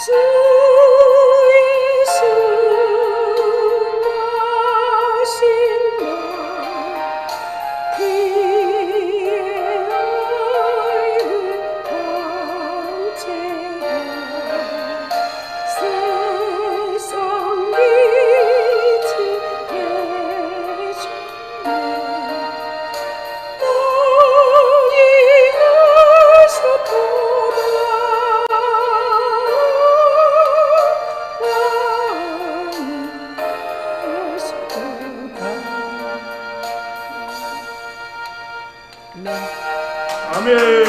是 아멘.